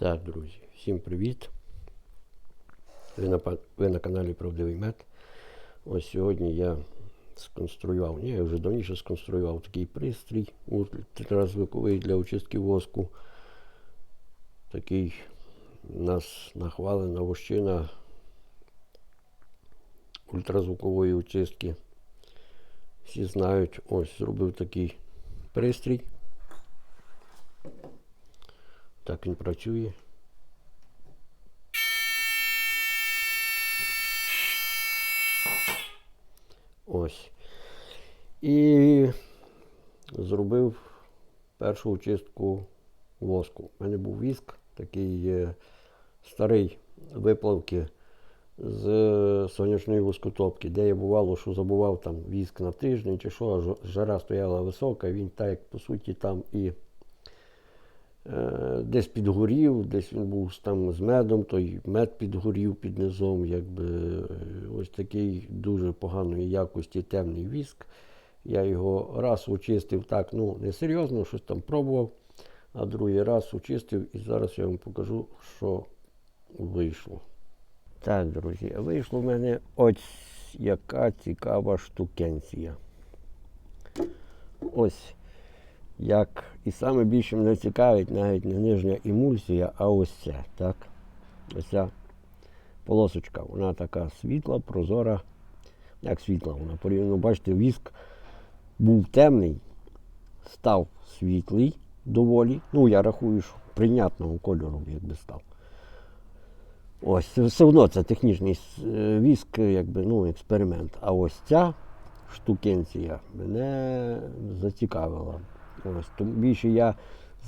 Так, друзі, всім привіт. Ви на, ви на каналі Правдивий Мед. Ось сьогодні я сконструював, ні, я вже давніше сконструював такий пристрій ультразвуковий для очистки воску. Такий у нас нахвалена вощина ультразвукової очистки. Всі знають, ось зробив такий пристрій. Так він працює. Ось. І зробив першу очистку воску. У мене був віск, такий старий виплавки з сонячної воскотопки, де я бувало, що забував там віск на тиждень чи що, жара стояла висока, він так, як по суті, там і Е, десь підгорів, десь він був там з медом, той мед підгорів під низом, якби е, ось такий дуже поганої якості темний віск. Я його раз очистив так, ну не серйозно, щось там пробував, а другий раз очистив і зараз я вам покажу, що вийшло. Так, друзі, вийшло в мене ось яка цікава штукенція. Ось як і саме більше мене цікавить навіть не нижня емульсія, а ось це. Так? Ось ця полосочка, вона така світла, прозора. Як світла вона порівняно, бачите, віск був темний, став світлий доволі. Ну, я рахую, що прийнятного кольору якби став. Ось, все одно це технічний е, віск, якби, ну, експеримент. А ось ця штукенція мене зацікавила. Ось, тому більше я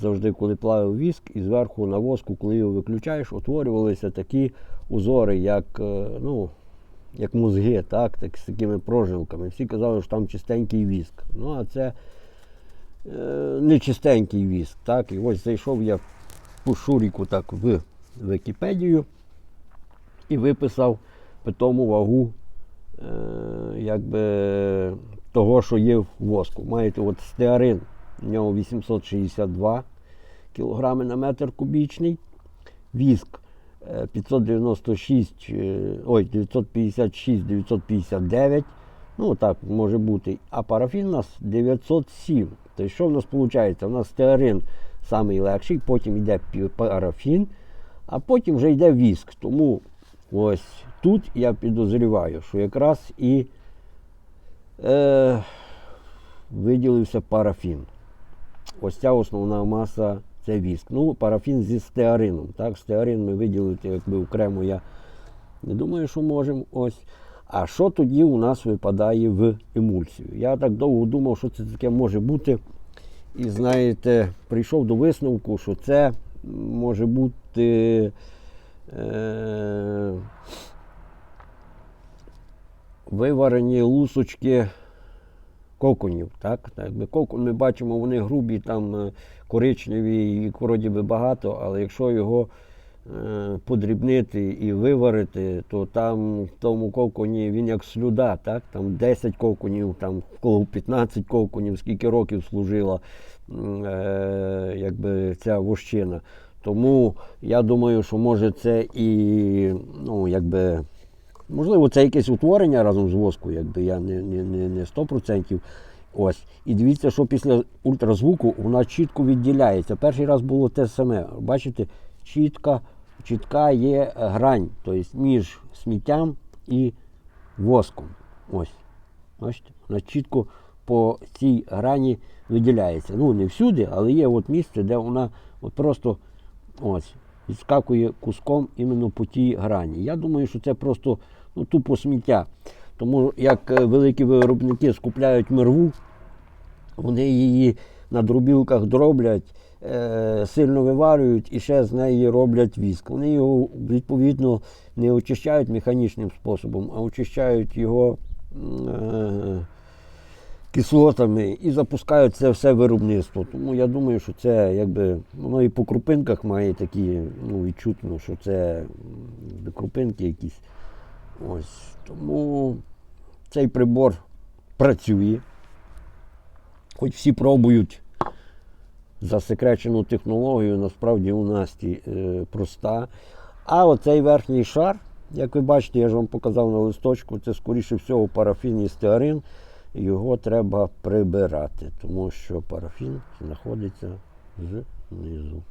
завжди, коли плавив віск, і зверху на воску, коли його виключаєш, утворювалися такі узори, як, е, ну, як мозги, так, так, з такими прожилками. Всі казали, що там чистенький віск. Ну, а це е, не чистенький віск. Так? І ось зайшов я по шуріку так в Вікіпедію і виписав питому вагу е, якби, того, що є в воску. Маєте от стеарин, в нього 862 кг на метр кубічний, віск е, 596, е, ой, 956, 959. Ну, так може бути. А парафін у нас 907. Тобто, що в нас виходить? У нас стеарин самий легший, потім йде парафін, а потім вже йде віск. Тому ось тут я підозріваю, що якраз і е, виділився парафін. Ось ця основна маса це віск. Ну, парафін зі стеарином. Так, стеарин ми виділити якби окремо я не думаю, що можемо. Ось. А що тоді у нас випадає в емульсію? Я так довго думав, що це таке може бути. І знаєте, прийшов до висновку, що це може бути е, виварені лусочки коконів. Так? Кокон ми бачимо, вони грубі, там е, коричневі і вроді багато, але якщо його е, подрібнити і виварити, то там в тому коконі він як слюда, так? там 10 коконів, там 15 коконів, скільки років служила е, якби ця вощина. Тому я думаю, що може це і ну, якби. Можливо, це якесь утворення разом з воску, якби я не, не, не, не 100%. Ось. І дивіться, що після ультразвуку вона чітко відділяється. Перший раз було те саме. Бачите, чітка, чітка є грань, тобто між сміттям і воском. Ось. Бачите, вона чітко по цій грані виділяється. Ну, не всюди, але є от місце, де вона от просто ось, відскакує куском іменно по тій грані. Я думаю, що це просто тупо сміття. Тому як е, великі виробники скупляють мерву, вони її на дробілках дроблять, е, сильно виварюють і ще з неї роблять віск. Вони його відповідно не очищають механічним способом, а очищають його е, кислотами і запускають це все виробництво. Тому я думаю, що це якби воно і по крупинках має такі, ну відчутно, що це крупинки якісь. Ось. Тому цей прибор працює. Хоч всі пробують засекречену технологію, насправді у Насті е, проста. А оцей верхній шар, як ви бачите, я ж вам показав на листочку, це скоріше всього парафін і стеарин. Його треба прибирати, тому що парафін знаходиться знизу.